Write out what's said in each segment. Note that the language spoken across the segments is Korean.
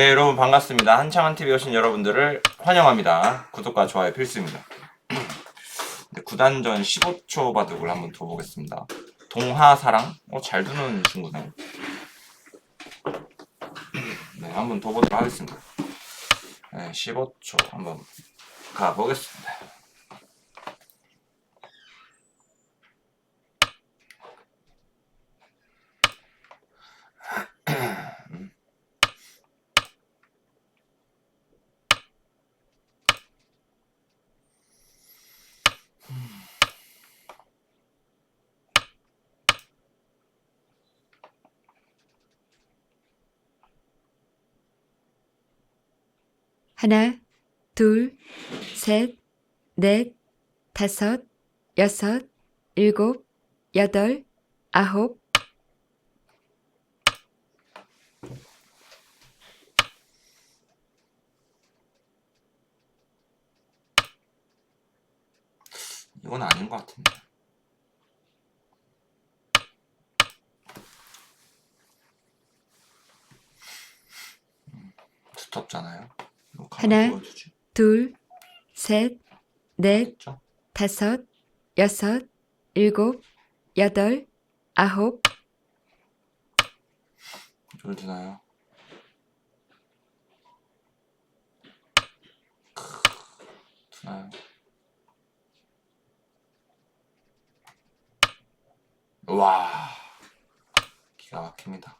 네, 여러분 반갑습니다. 한창한 TV 오신 여러분들을 환영합니다. 구독과 좋아요 필수입니다. 네, 구단전 15초 바둑을 한번 둬보겠습니다. 동하사랑? 어, 잘 두는 친구네. 네, 한번 둬보도록 하겠습니다. 네, 15초 한번 가보겠습니다. 하나, 둘, 셋, 넷, 다섯, 여섯, 일곱, 여덟, 아홉, 이건 아닌 것 같은데. 음, 두텁잖아요. 가만히 하나. 둘, 셋, 넷? 다섯, 여섯, 일곱, 여덟, 아홉, 쫄 드나요? 크, 드나요? 와, 기가 막힙니다.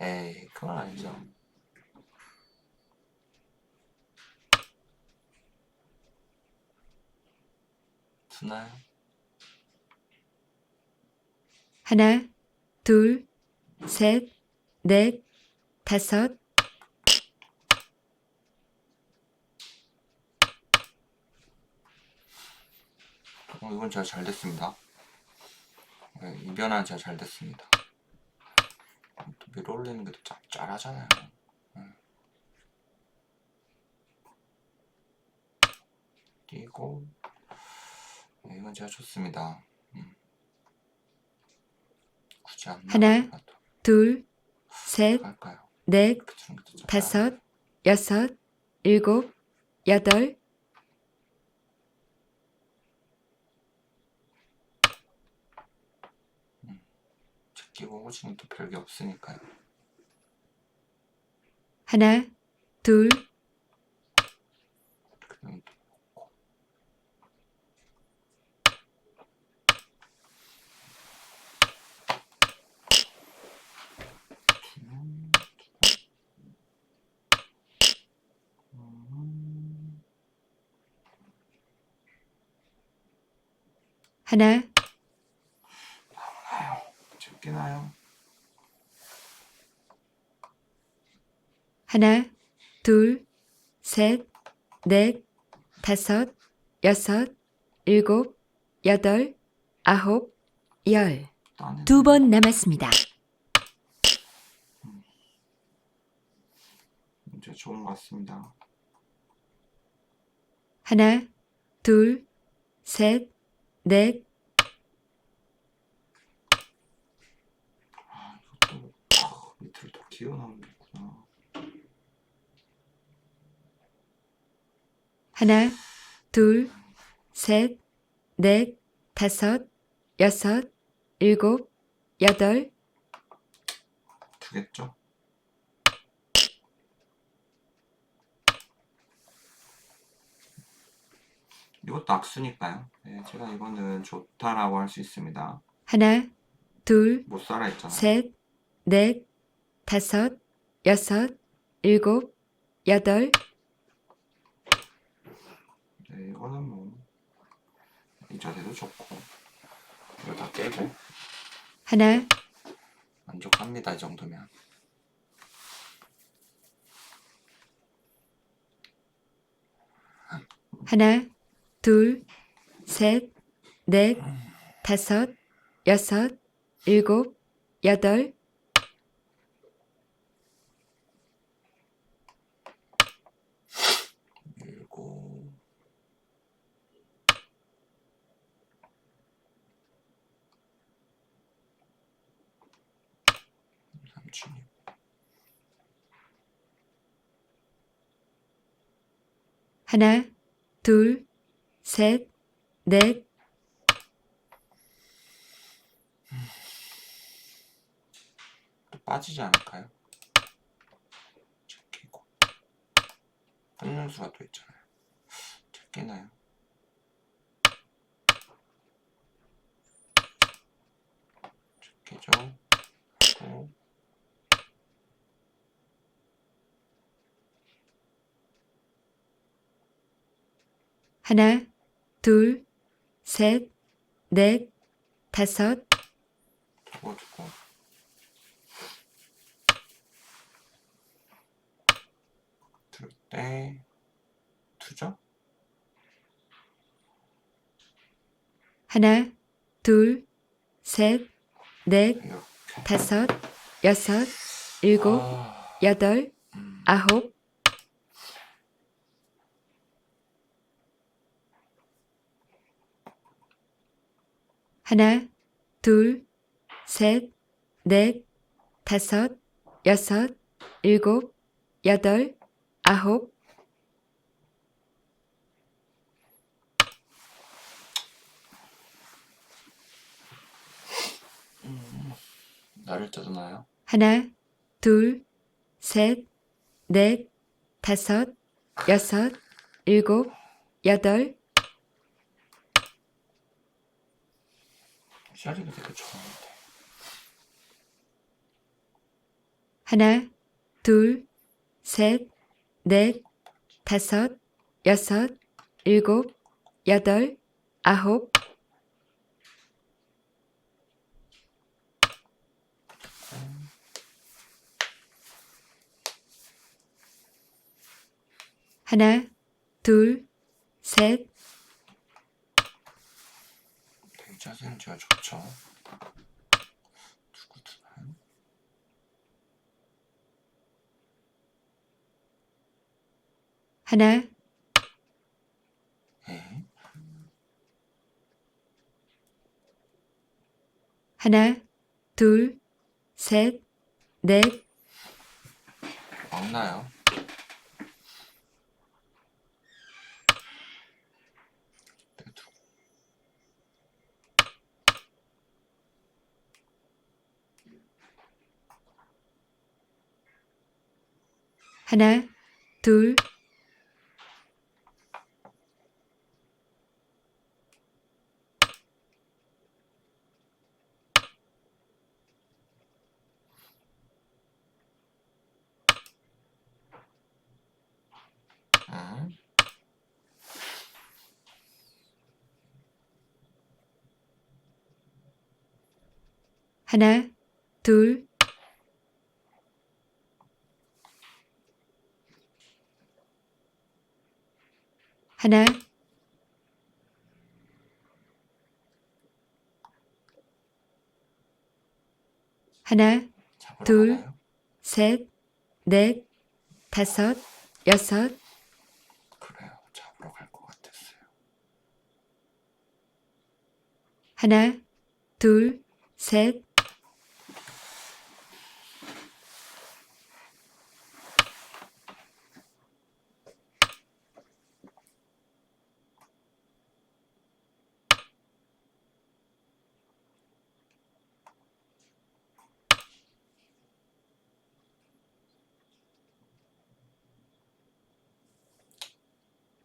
에이, 그건 아니죠. 드나요? 하나, 둘, 셋, 넷, 다섯, 어, 이건 제가 잘 됐습니다. 네, 이 변화는 제가 잘 됐습니다. 또 밀어 올리는 게 또 짭짤하잖아요. 네. 뛰고 네, 이건 제가 좋습니다. 음. 굳이 안 하나, 둘, 셋, 갈까요? 넷. 다섯, 여섯, 일곱, 여덟, 제끼고 오지는 또 별게 없으니까요. 하나, 둘, 그냥 또 먹고. 음, 하나, 제끼나요? 하나, 둘, 셋, 넷, 다섯, 여섯, 일곱, 여덟, 아홉, 열. 나는 두 번 남았습니다. 이제 좋은 것 같습니다. 하나, 둘, 셋, 넷, 또 아, 나오는 있구나. 하나, 둘, 셋, 넷, 다섯, 여섯, 일곱, 여덟, 두겠죠? 이것도 악수니까요. 네, 제가 이거는 좋다라고 할 수 있습니다. 하나, 둘, 못 살아 있잖아요. 셋, 넷, 다섯, 여섯, 일곱, 여덟, 네, 이거는 뭐 이 자세도 좋고 이거 다 깨고 하나, 만족합니다. 이 정도면. 하나, 둘, 셋, 넷, 다섯, 여섯, 일곱, 여덟, 일곱 삼촌이 하나, 둘, 셋, 넷, 또 빠지지 않을까요? 제끼고 분연수가 또 있잖아요. 제끼나요? 제끼죠. 그리고 하나, 둘, 셋, 넷, 다섯, 두고 두고 둘때 두죠? 하나, 둘, 셋, 넷, 이렇게. 다섯, 여섯, 일곱, 아, 여덟, 음, 아홉, 하나, 둘, 셋, 넷, 다섯, 여섯, 일곱, 여덟, 아홉, 나를 뜯어나요? 하나, 둘, 셋, 넷, 다섯, 여섯, 일곱, 여덟, 자리가 되게 좋은데. 하나, 둘, 셋, 넷, 다섯, 여섯, 일곱, 여덟, 아홉, 하나, 둘, 셋, 이 자세는 제가 좋죠. 하나, 네. 하나, 둘, 셋, 넷, 막나요? 하나, 둘, 음. 하나, 둘, 하나, 하나, 둘, 셋, 넷, 다섯, 여섯. 그래요. 잡으러 갈 것 같았어요. 하나, 둘, 셋,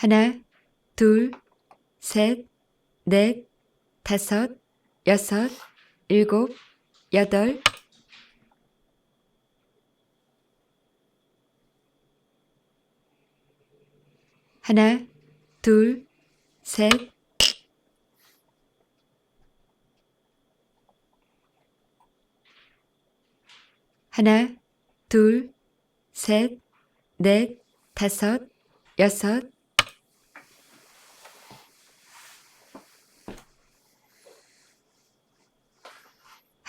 하나, 둘, 셋, 넷, 다섯, 여섯, 일곱, 여덟, 하나, 둘, 셋, 하나, 둘, 셋, 넷, 다섯, 여섯,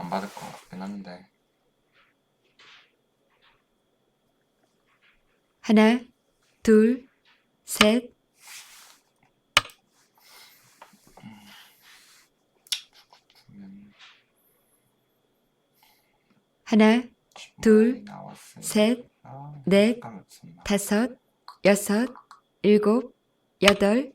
안 받을 것 같긴 한데. 하나, 둘, 셋, 음, 하나, 둘. 셋, 아, 넷. 다섯, 여섯, 일곱, 여덟,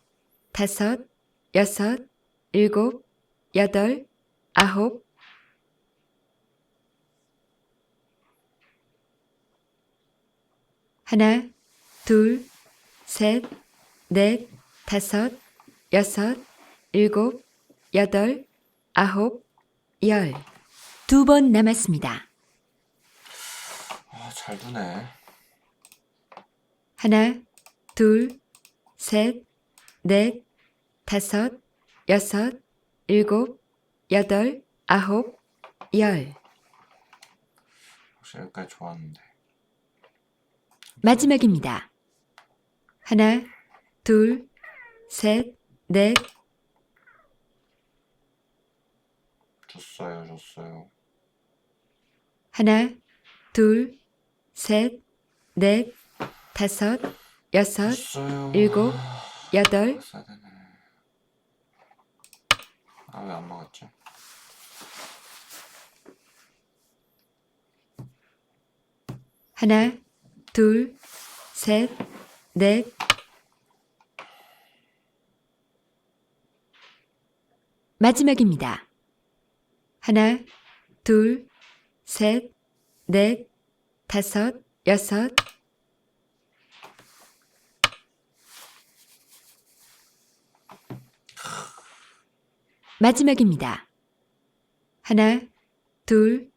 다섯, 여섯, 일곱, 여덟, 아홉, 하나, 둘, 셋, 넷, 다섯, 여섯, 일곱, 여덟, 아홉, 열. 두 번 남았습니다. 아, 잘 두네. 하나, 둘, 셋, 넷, 다섯, 여섯, 일곱, 여덟, 아홉, 열. 혹시 여기까지 좋았는데. 마지막입니다. 하나, 둘, 셋, 넷, 줬어요, 줬어요. 하나, 둘, 셋, 넷, 다섯, 여섯, 줬어요. 일곱, 아, 여덟 그 아왜 안 먹었지? 하나, 둘, 셋, 넷. 마지막입니다. 하나, 둘, 셋, 넷, 다섯, 여섯, 마지막입니다. 하나, 둘,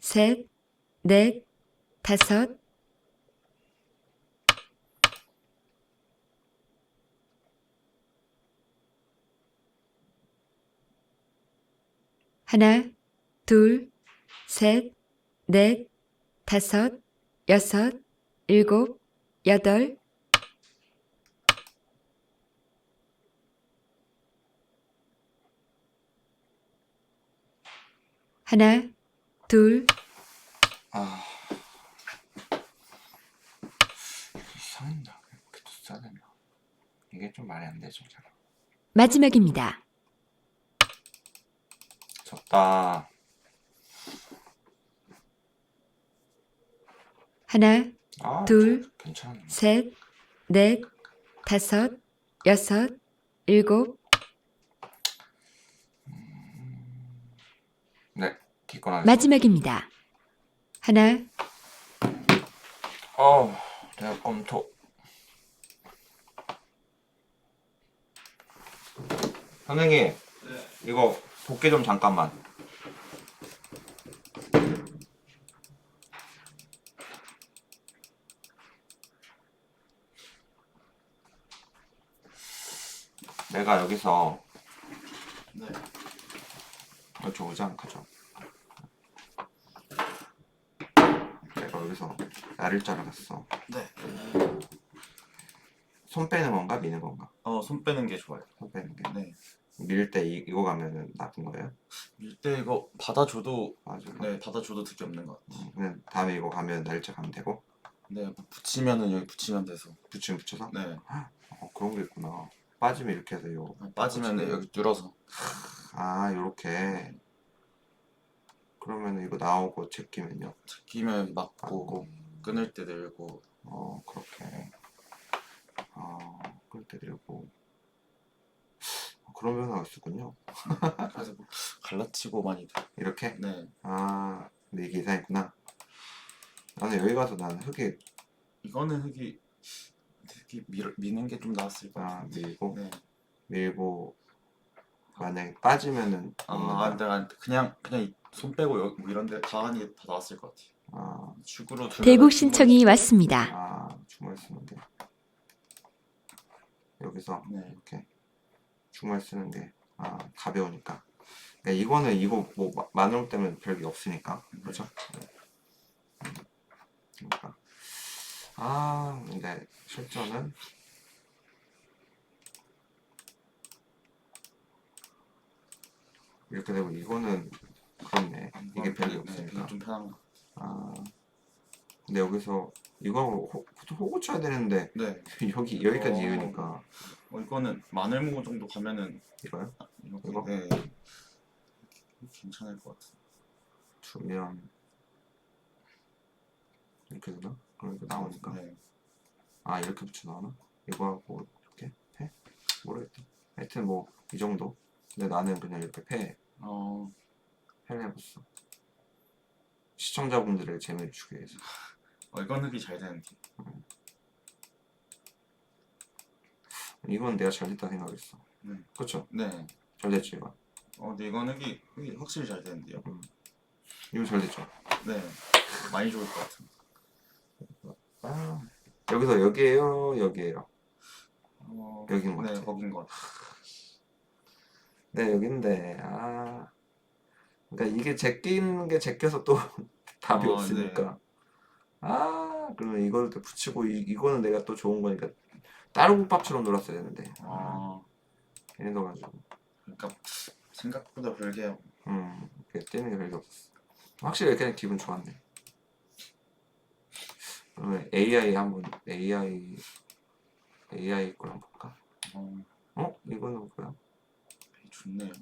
셋, 넷, 다섯. 하나, 둘, 셋, 넷, 다섯, 여섯, 일곱, 여덟. 하나, 둘, 아 이상한다. 이렇게 또 써야 되나? 이게 좀 말이 안 되죠, 잘. 마지막입니다. 졌다. 하나, 아, 둘, 괜찮네. 셋, 넷, 다섯, 여섯, 일곱. 네, 기권하겠습니다. 마지막입니다. 하나, 어, 내가 검토. 선생님, 이거 복귀 좀 잠깐만. 내가 여기서 네. 의자 가져. 내 가 여기서 야릴자를 갔어. 네. 손 빼는 건가 미는 건가? 어, 손 빼는 게 좋아요. 손 빼는 게. 네. 밀 때 이거 가면은 나쁜 거예요? 밀대 이거 받아줘도 맞아. 네, 받아줘도 득이 없는 것 같아요. 음, 그냥 다음에 이거 가면 날짜 가면 되고 네, 뭐 붙이면은 여기 붙이면 돼서. 붙이면 붙여서. 네. 어, 그런 게 있구나. 빠지면 이렇게 해서 요. 빠지면 붙이면- 여기 눌러서. 아 요렇게. 그러면 이거 나오고 제끼면요. 끼면 막고 맞고. 끊을 때 늘고. 어 그렇게. 아 그럴 때 들고. 그런 변화가 있었군요. 그래서 뭐 갈라치고 많이 돼. 이렇게. 네. 아 근데 이게 이상했구나. 나는 여기 가서 나는 흙이 이거는 흙이 흙이 밀, 미는 게 좀 나았을 것 아, 같은데. 밀고 네. 밀고 만약에 빠지면은 아, 돼, 안 돼. 그냥 그냥 이 손 빼고 여기 뭐 이런 데 가만히 다 나왔을 것 같아요. 아, 축으로 대복 신청이 왔습니다. 아 주말 쓰는 게 여기서 네. 이렇게 주말 쓰는 게 아, 가벼우니까. 그러니까 이거는 이거 뭐 마- 마늘 때문에 별게 없으니까 그렇죠? 네. 음, 그러니까 아 근데 실전은 이렇게 되고 이거는 그렇네 이게 이건 별게 네, 없으니까 이게 좀 편한 거. 아 근데 여기서 이거 호, 호구 쳐야 되는데 네. 여기 여기까지 어. 이으니까 어, 이거는 마늘무고 정도 가면은 이거요? 이렇게 이거? 네. 괜찮을 것 같아요. 두면 이렇게 되나? 그러니까 나오니까 네. 아 이렇게 붙여 나오나? 이거하고 이렇게 해? 모르겠다 하여튼 뭐 이 정도 근데 나는 그냥 이렇게 패 어, 해봤어 시청자분들의 재미를 주기 위해서 어 이건 흙이 잘 되는데. 이건 내가 잘 됐다 생각했어 네. 그쵸? 네. 잘 됐지 이거 어, 근데 이건 흙이, 흙이 확실히 잘 되는데요. 이거 잘 됐죠? 네. 많이 좋을 것 같은. 아 여기서 여기에요 여기에요 어, 여긴 것 네, 같아. 거긴 것. 네 여긴데 아 그러니까 이게 제끼는 게 제껴서 또 답이 어, 없으니까. 아 그러면 이걸 또 붙이고 이, 이거는 내가 또 좋은 거니까 따로국밥처럼 놀았어야 되는데. 아 어, 괜히 넣어가지고. 그러니까 생각보다 별게 음 뛰는 게 별게 없었어 확실히 그냥 기분 좋았네. 그러면 AI 한번 AI AI 걸 한번 볼까? 어, 어? 이거는 뭐야? 배 좋네요.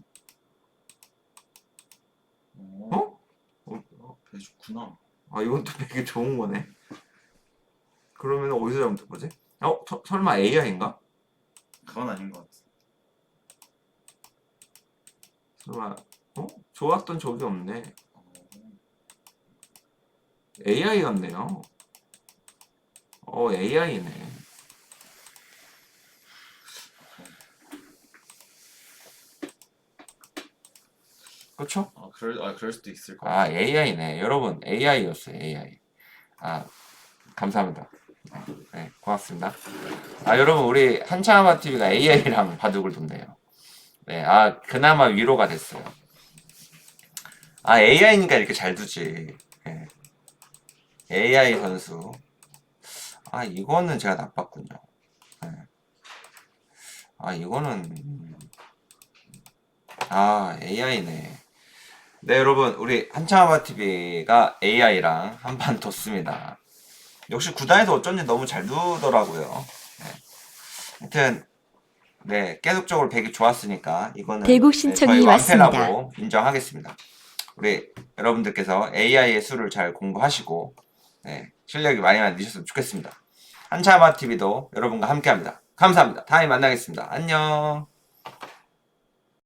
어, 어? 어? 어? 배 좋구나. 아 이건 또 되게 좋은 거네. 그러면 어디서 잘못된 거지? 어 서- 설마 AI인가? 그건 아닌 것 같아. 설마 어? 좋았던 적이 없네. 어, AI 같네요. 어 AI네. 그렇죠? 아 그럴 아 그럴 수도 있을 것아 같아요. AI네. 여러분 AI였어요 AI. 아 감사합니다. 네 고맙습니다. 아 여러분 우리 한창아마 TV가 AI랑 바둑을 뒀네요. 네, 아 그나마 위로가 됐어요. 아 AI니까 이렇게 잘 두지. 네. AI 선수. 아 이거는 제가 나빴군요. 네. 아 이거는 아 AI네. 네 여러분 우리 한창아마 TV가 AI랑 한 판 뒀습니다. 역시 구단에서 어쩐지 너무 잘 두더라고요. 네. 하여튼 네 계속적으로 배기 좋았으니까 이거는 대국 네, 신청이 저희 왔습니다. 인정하겠습니다. 우리 여러분들께서 AI의 수를 잘 공부하시고 네, 실력이 많이 많이 느셨으면 좋겠습니다. 한차마 TV도 여러분과 함께합니다. 감사합니다. 다음에 만나겠습니다. 안녕.